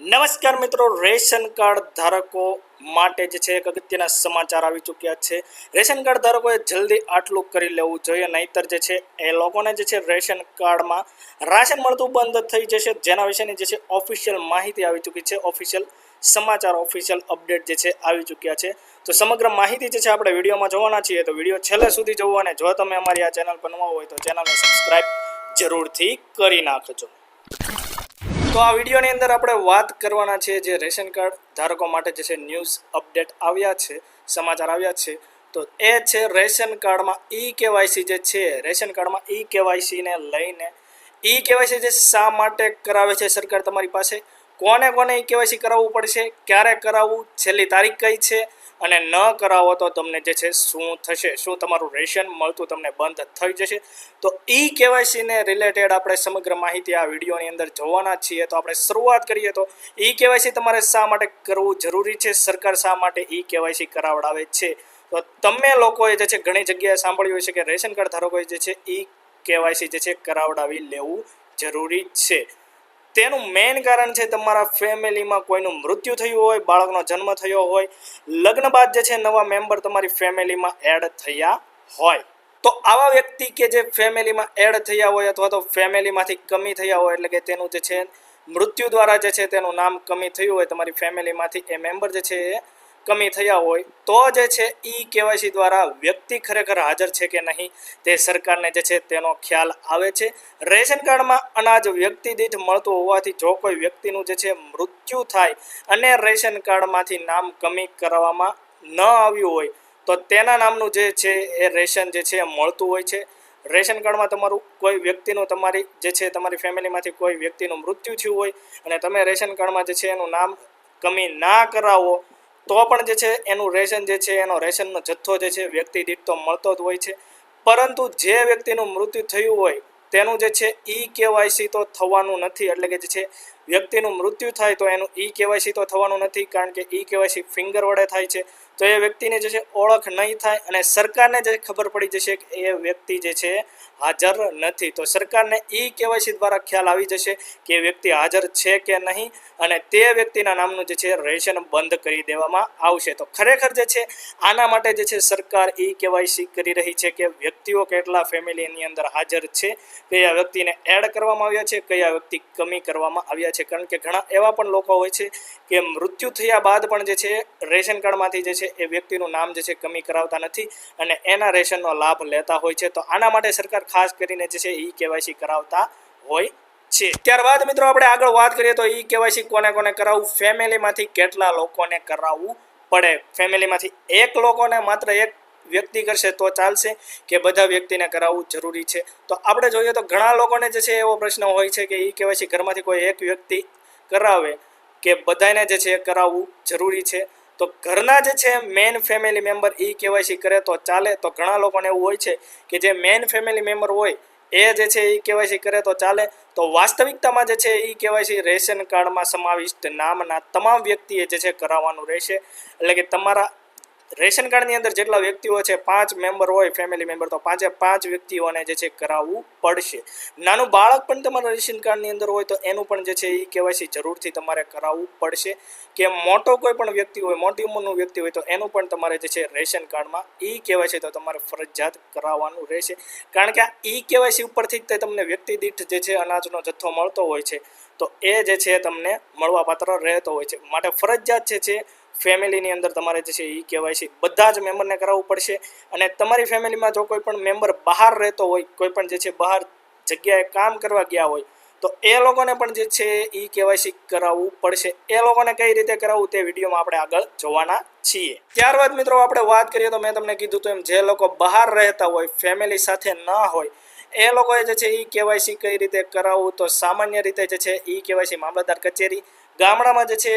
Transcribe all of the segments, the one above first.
નમસ્કાર મિત્રો, ration card ધારકો માટે જે છે એક અગત્યના સમાચાર આવી ચૂક્યા છે. રેશન કાર્ડ ધારકોએ જલ્દી આટલું કરી લેવું જોઈએ, નહીતર જે છે એ લોકોને જે છે રેશન કાર્ડમાં રાશન મળતું બંધ થઈ જશે. જેના વિશેની જે છે ઓફિશિયલ માહિતી આવી ચૂકી છે. ઓફિશિયલ સમાચાર, ઓફિશિયલ અપડેટ જે છે આવી ચૂક્યા છે. તો સમગ્ર માહિતી જે છે આપણે વિડીયોમાં જોવાના છીએ. તો વીડિયો છેલ્લે સુધી જોવો અને જો તમે અમારી આ ચેનલ પર નવા હોય તો ચેનલને સબસ્ક્રાઈબ જરૂરથી કરી નાખજો. તો આ વિડીયોની અંદર આપણે વાત કરવાના છે જે રેશન કાર્ડ ધારકો માટે જે છે ન્યૂઝ અપડેટ આવ્યા છે, સમાચાર આવ્યા છે. તો એ છે રેશન કાર્ડમાં ઈ કેવાયસી જે છે, રેશન કાર્ડમાં ઈ કેવાયસીને લઈને ઈ કેવાયસી જે શા માટે કરાવે છે સરકાર તમારી પાસે? કોને કોને ઈ કેવાયસી કરાવવું પડશે? ક્યારે કરાવવું? છેલ્લી તારીખ કઈ છે? અને ન કરાવો તો તમને જે છે શું થશે? શું તમારું રેશન મળતું તમને બંધ થઈ જશે? તો ઈ કેવાયસીને રિલેટેડ આપણે સમગ્ર માહિતી આ વિડીયોની અંદર જોવાના છીએ. તો આપણે શરૂઆત કરીએ તો ઈ કેવાયસી તમારે શા માટે કરવું જરૂરી છે? સરકાર શા માટે ઈ કેવાયસી કરાવડાવે છે? તો તમે લોકોએ જે છે ઘણી જગ્યાએ સાંભળ્યું છે કે રેશન કાર્ડ ધારકોએ જે છે ઈ કેવાયસી જે છે કરાવડાવી લેવું જરૂરી છે. તેનું મેઇન કારણ છે તમારા ફેમિલીમાં કોઈનું મૃત્યુ થયું હોય, બાળકનો જન્મ થયો હોય, લગ્ન બાદ જે છે નવા મેમ્બર તમારી ફેમિલીમાં એડ થયા હોય. તો આવા વ્યક્તિ કે જે ફેમિલીમાં એડ થયા હોય અથવા તો ફેમિલીમાંથી કમી થયા હોય એટલે કે તેનું જે છે મૃત્યુ દ્વારા જે છે તેનું નામ કમી થયું હોય, તમારી ફેમિલીમાંથી એ મેમ્બર જે છે એ કમી થયા હોય, તો જે છે ઈ કેવાયસી દ્વારા વ્યક્તિ ખરેખર હાજર છે કે નહીં, તે સરકારને જે છે તેનો ખ્યાલ આવે છે. રેશન કાર્ડમાં અનાજ વ્યક્તિ દીઠ મળતું હોવાથી જો કોઈ વ્યક્તિનું જે છે મૃત્યુ થાય અને રેશન કાર્ડમાંથી નામ કમી કરવામાં ન આવ્યું હોય, તો તેના નામનું જે છે એ રેશન જે છે મળતું હોય છે. રેશન કાર્ડમાં તમારું કોઈ વ્યક્તિનું તમારી જે છે તમારી ફેમિલીમાંથી કોઈ વ્યક્તિનું મૃત્યુ થયું હોય અને તમે રેશન કાર્ડમાં જે છે એનું નામ કમી ના કરાવો તો પણ જે છે, એનું રેશન જે છે, એનો રેશનનો જથ્થો જે છે, વ્યક્તિ દીઠ તો મળતો જ હોય છે. પરંતુ જે વ્યક્તિનું મૃત્યુ થયું હોય, તેનું જે છે, ઈ કેવાયસી તો થવાનું નથી. એટલે કે જે છે, વ્યક્તિનું મૃત્યુ થાય તો એનું ઈ કેવાયસી તો થવાનું નથી, કારણ કે ઈ કેવાયસી ફિંગર વડે થાય છે. તો એ વ્યક્તિને જે છે, ઓળખ નહીં થાય અને સરકારને જે ખબર પડી જશે કે એ વ્યક્તિ જે છે હાજર નથી. તો સરકારને ઈ કેવાયસી દ્વારા ખ્યાલ આવી જશે કે વ્યક્તિ હાજર છે કે નહીં અને તે વ્યક્તિના નામનું જે છે રેશન બંધ કરી દેવામાં આવશે. તો ખરેખર જે છે, આના માટે જે છે સરકાર ઈ કેવાયસી કરી રહી છે કે વ્યક્તિઓ કેટલા ફેમિલીની અંદર હાજર છે, કયા વ્યક્તિને એડ કરવામાં આવ્યા છે, કયા વ્યક્તિ કમી કરવામાં આવ્યા છે. કારણ કે ઘણા એવા પણ લોકો હોય છે કે મૃત્યુ થયા બાદ પણ જે છે રેશન કાર્ડમાંથી જે છે એ વ્યક્તિનું નામ જે છે કમી કરાવતા નથી અને એના રેશનનો લાભ લેતા હોય છે. તો આના માટે સરકાર ખાસ કરીને જે છે ઈ કેવાયસી કરાવતા હોય છે. ત્યારબાદ મિત્રો આપણે આગળ વાત કરીએ તો ઈ કેવાયસી કોને કોને કરાવવું ફેમિલીમાંથી કેટલા લોકોને કરાવવું પડે? ફેમિલીમાંથી એક લોકોને માત્ર એક વ્યક્તિ કરશે તો ચાલશે કે બધા વ્યક્તિને કરાવવું જરૂરી છે? તો આપણે જોઈએ તો ઘણા લોકોને જે છે એવો પ્રશ્ન હોય છે કે ઈ કેવાયસી ઘરમાંથી કોઈ એક વ્યક્તિ કરાવે કે બધાને જે છે કરાવવું જરૂરી છે? તો ઘરના જે છે main family member e KYC કરે તો ચાલે. તો ઘણા લોકોને એવું હોય છે કે જે મેન ફેમિલી મેમ્બર હોય, એ જે છે ઈ કેવાયસી કરે તો ચાલે. તો વાસ્તવિકતામાં જે છે ઈ કેવાયસી રેશન કાર્ડમાં સમાવિષ્ટ નામના તમામ વ્યક્તિએ જે છે કરાવવાનું રહેશે. એટલે કે તમારા રેશન કાર્ડની અંદર જેટલા વ્યક્તિઓ છે, પાંચ મેમ્બર હોય ફેમિલી મેમ્બર તો પાંચે પાંચ વ્યક્તિઓને જે છે કરાવવું પડશે. નાનું બાળક પણ તમારા રેશન કાર્ડની અંદર હોય, તો એનું પણ જે છે એ કેવાયસી જરૂરથી તમારે કરાવવું પડશે. કે મોટો કોઈ પણ વ્યક્તિ હોય, મોટી ઉંમરનું વ્યક્તિ હોય, તો એનું પણ તમારે જે છે રેશન કાર્ડમાં ઈ કેવાયસી તો તમારે ફરજિયાત કરાવવાનું રહેશે. કારણ કે આ ઈ કેવાયસી ઉપરથી જ તે તમને વ્યક્તિ દીઠ જે છે અનાજનો જથ્થો મળતો હોય છે, તો એ જે છે તમને મળવાપાત્ર રહેતો હોય છે. માટે ફરજિયાત જે છે ફેમિલીની અંદર તમારે જે છે એ કેવાયસી બધા જ મેમ્બરને કરાવવું પડશે અને તમારી ફેમિલીમાં જો કોઈ પણ મેમ્બર બહાર રહેતો હોય, કોઈ પણ જે છે બહાર જગ્યાએ કામ કરવા ગયા હોય, તો એ લોકોને પણ જે છે એ કેવાયસી કરાવવું પડશે. એ લોકોને કઈ રીતે કરાવવું તે વિડીયોમાં આપણે આગળ જોવાના છીએ. ત્યારબાદ મિત્રો આપણે વાત કરીએ તો મેં તમને કીધું તો એમ જે લોકો બહાર રહેતા હોય, ફેમિલી સાથે ન હોય, એ લોકોએ જે છે એ કેવાયસી કઈ રીતે કરાવવું? તો સામાન્ય રીતે જે છે એ કેવાયસી મામલતદાર કચેરી. ગામડામાં જે છે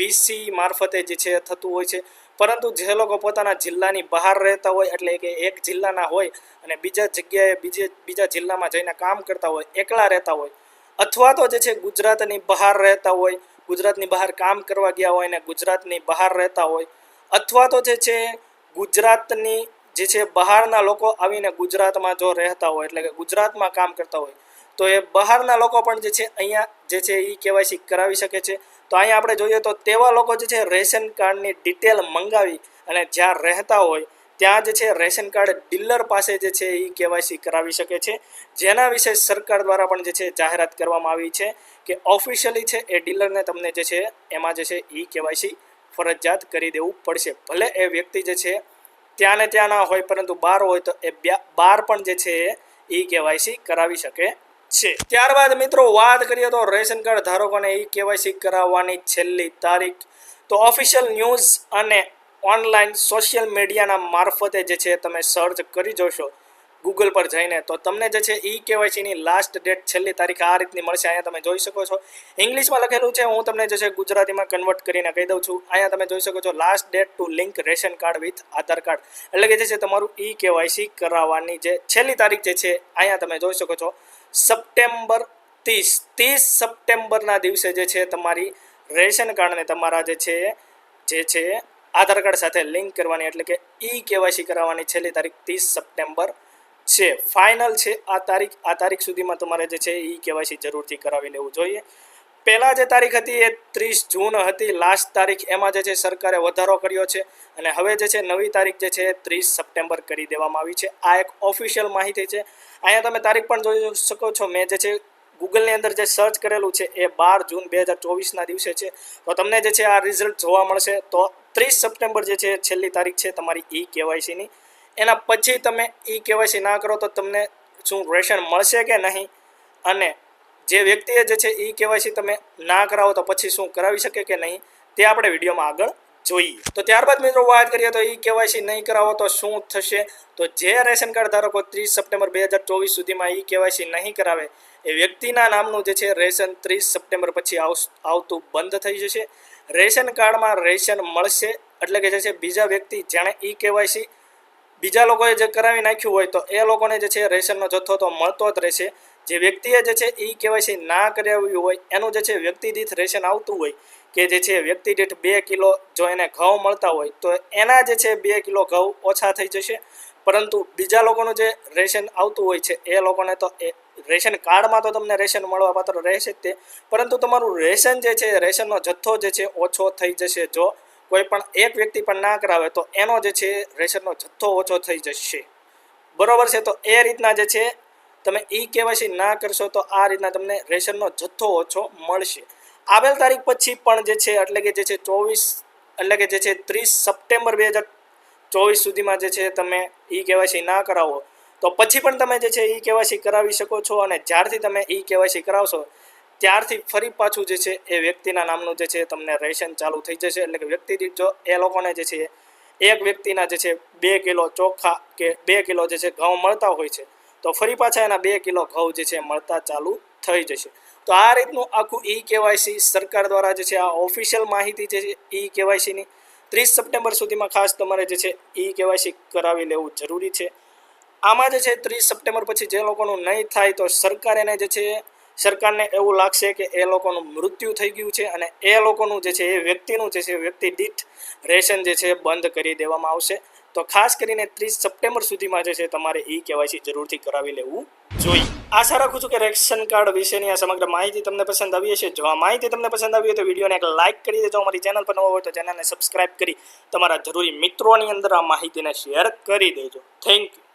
વીસી મારફતે જે છે થતું હોય છે. પરંતુ જે લોકો પોતાના જિલ્લાની બહાર રહેતા હોય, એટલે કે એક જિલ્લાના હોય અને બીજા જગ્યાએ બીજે, બીજા જિલ્લામાં જઈને કામ કરતા હોય, એકલા રહેતા હોય, અથવા તો જે છે ગુજરાતની બહાર રહેતા હોય, ગુજરાતની બહાર કામ કરવા ગયા હોય ને ગુજરાતની બહાર રહેતા હોય, અથવા તો જે છે ગુજરાતની જે છે બહારના લોકો આવીને ગુજરાતમાં જો રહેતા હોય, એટલે કે ગુજરાતમાં કામ કરતા હોય તો એ બહારના લોકો પણ જે છે, અહીંયા જે છે એ કેવાયસી કરાવી શકે છે. તો અહીંયા આપણે જોઈએ તો તેવા લોકો જે છે, રેશન કાર્ડની ડિટેલ મંગાવી અને જ્યાં રહેતા હોય, ત્યાં જે છે, રેશન કાર્ડ ડીલર પાસે જે છે એ કેવાયસી કરાવી શકે છે. જેના વિશે સરકાર દ્વારા પણ જે છે, જાહેરાત કરવામાં આવી છે કે ઓફિશિયલી છે, એ ડીલરને તમને જે છે, એમાં જે છે ઈ કેવાયસી ફરજિયાત કરી દેવું પડશે. ભલે એ વ્યક્તિ જે છે ત્યાં ને ત્યાં ના હોય, પરંતુ બહાર હોય તો એ બહાર પણ જે છે એ કેવાયસી કરાવી શકે છે. ત્યારબાદ મિત્રો વાત કરીએ તો રેશન કાર્ડ ધારકોને ઈ કેવાયસી કરાવવાની છેલ્લી તારીખ. તો ઓફિશિયલ ન્યૂઝ અને ઓનલાઈન સોશિયલ મીડિયાના મારફતે જે છે તમે સર્ચ કરી જોશો ગૂગલ પર જઈને, તો તમને જે છે ઈ કેવાયસીની લાસ્ટ ડેટ છેલ્લી તારીખ આ રીતની મળશે. અહીંયા તમે જોઈ શકો છો. ઇંગ્લિશમાં લખેલું છે, હું તમને જે છે ગુજરાતીમાં કન્વર્ટ કરીને કહી દઉં છું. અહીંયા તમે જોઈ શકો છો last date to link ration card with Aadhaar card. એટલે કે જે છે તમારું ઈ કેવાયસી કરાવવાની જે છેલ્લી તારીખ જે છે, અહીંયા તમે જોઈ શકો છો. સપ્ટેમ્બર ત્રીસ. ત્રીસ સપ્ટેમ્બરના દિવસે જે છે તમારી રેશન કાર્ડને તમારા જે છે જે છે આધાર કાર્ડ સાથે લિંક કરવાની, એટલે કે ઈ કેવાયસી કરાવવાની છેલ્લી તારીખ ત્રીસ સપ્ટેમ્બર છે. ફાઇનલ છે આ તારીખ. આ તારીખ સુધીમાં તમારે જે છે ઈ કેવાયસી જરૂરથી કરાવી લેવું જોઈએ. પહેલાં જે તારીખ હતી એ ત્રીસ જૂન હતી. લાસ્ટ તારીખ એમાં જે છે સરકારે વધારો કર્યો છે અને હવે જે છે નવી તારીખ જે છે ત્રીસ સપ્ટેમ્બર કરી દેવામાં આવી છે. આ એક ઓફિશિયલ માહિતી છે. અહીંયા તમે તારીખ પણ જોઈ શકો છો. મેં જે છે ગૂગલની અંદર જે સર્ચ કરેલું છે એ બાર જૂન બે હજાર ચોવીસના દિવસે છે. તો તમને જે છે આ રિઝલ્ટ જોવા મળશે. તો ત્રીસ સપ્ટેમ્બર જે છે છેલ્લી તારીખ છે તમારી ઈ કેવાયસીની. એના પછી તમે ઈ કેવાયસી ના કરો તો તમને શું રેશન મળશે કે નહીં? અને જે વ્યક્તિએ જે છે એ કેવાયસી તમે ના કરાવો તો પછી શું કરાવી શકે કે નહીં, તે આપણે વિડીયોમાં આગળ જોઈએ. તો ત્યારબાદ મિત્રો વાત કરીએ તો ઈ કેવાયસી નહીં કરાવો તો શું થશે? તો જે રેશન કાર્ડ ધારકો ત્રીસ સપ્ટેમ્બર બે હજાર ચોવીસ સુધીમાં ઈ કેવાયસી નહીં કરાવે, એ વ્યક્તિના નામનું જે છે રેશન ત્રીસ સપ્ટેમ્બર પછી આવ- આવતું બંધ થઈ જશે. રેશન કાર્ડમાં રેશન મળશે એટલે કે જે છે બીજા વ્યક્તિ જેણે ઈ કેવાયસી બીજા લોકોએ જે કરાવી નાખ્યું હોય તો એ લોકોને જે છે રેશનનો જથ્થો તો મળતો જ રહેશે. જે વ્યક્તિએ જે છે ઈ કેવાયસી ના કરાવ્યું હોય, એનું જે છે વ્યક્તિ દીઠ રેશન આવતું હોય કે જે છે વ્યક્તિ દીઠ બે કિલો જો એને ઘઉં મળતા હોય, તો એના જે છે બે કિલો ઘઉં ઓછા થઈ જશે. પરંતુ બીજા લોકોનું જે રેશન આવતું હોય છે, એ લોકોને તો એ રેશન કાર્ડમાં તો તમને રેશન મળવા પાત્ર રહેશે જ તે. પરંતુ તમારું રેશન જે છે, રેશનનો જથ્થો જે છે ઓછો થઈ જશે. જો કોઈ પણ એક વ્યક્તિ પણ ના કરાવે, તો એનો જે છે રેશનનો જથ્થો ઓછો થઈ જશે. બરોબર છે? તો એ રીતના જે છે તમે ઈ કેવાયસી ના કરશો તો આ રીતના તમને રેશનનો જથ્થો ઓછો મળશે. આવેલ તારીખ પછી પણ જે છે, એટલે કે જે છે ચોવીસ, એટલે કે જે છે ત્રીસ સપ્ટેમ્બર બે હજાર ચોવીસ સુધીમાં જે છે તમે ઈ કેવાયસી ના કરાવો. તો પછી પણ તમે જે છે ઈ કેવાયસી કરાવી શકો છો અને જ્યારથી તમે ઈ કેવાયસી કરાવશો, ત્યારથી ફરી પાછું જે છે એ વ્યક્તિના નામનું જે છે તમને રેશન ચાલુ થઈ જશે. એટલે કે વ્યક્તિ જો એ લોકોને જે છે, એક વ્યક્તિના જે છે બે કિલો ચોખા કે બે કિલો જે છે ઘઉં મળતા હોય છે. તો ફરી પાછા એના બે કિલો ઘઉં જે છે મળતા ચાલુ થઈ જશે. તો આ રીતનું આખું ઈ કેવાયસી સરકાર દ્વારા જે છે આ ઓફિશિયલ માહિતી જે છે ઈ કેવાયસીની ત્રીસ સપ્ટેમ્બર સુધીમાં ખાસ તમારે જે છે ઈ કેવાયસી કરાવી લેવું જરૂરી છે. આમાં જે છે ત્રીસ સપ્ટેમ્બર પછી જે લોકોનું નહીં થાય તો સરકાર એને જે છે સરકારને એવું લાગશે કે એ લોકોનું મૃત્યુ થઈ ગયું છે અને એ લોકોનું જે છે એ વ્યક્તિનું જે છે વ્યક્તિ દીઠ રેશન જે છે બંધ કરી દેવામાં આવશે. તો ખાસ કરીને ત્રીસ સપ્ટેમ્બર સુધીમાં જે છે તમારે ઈ કેવાયસી જરૂરથી કરાવી લેવું જોઈએ. આશા રાખું છું કે રેશન કાર્ડ વિશેની આ સમગ્ર માહિતી તમને પસંદ આવી હશે. જો આ માહિતી તમને પસંદ આવી હોય તો વિડીયોને એક લાઇક કરી દેજો. અમારી ચેનલ પર નવો હોય તો ચેનલને સબસ્ક્રાઇબ કરી તમારા જરૂરી મિત્રોની અંદર આ માહિતીને શેર કરી દેજો. Thank you.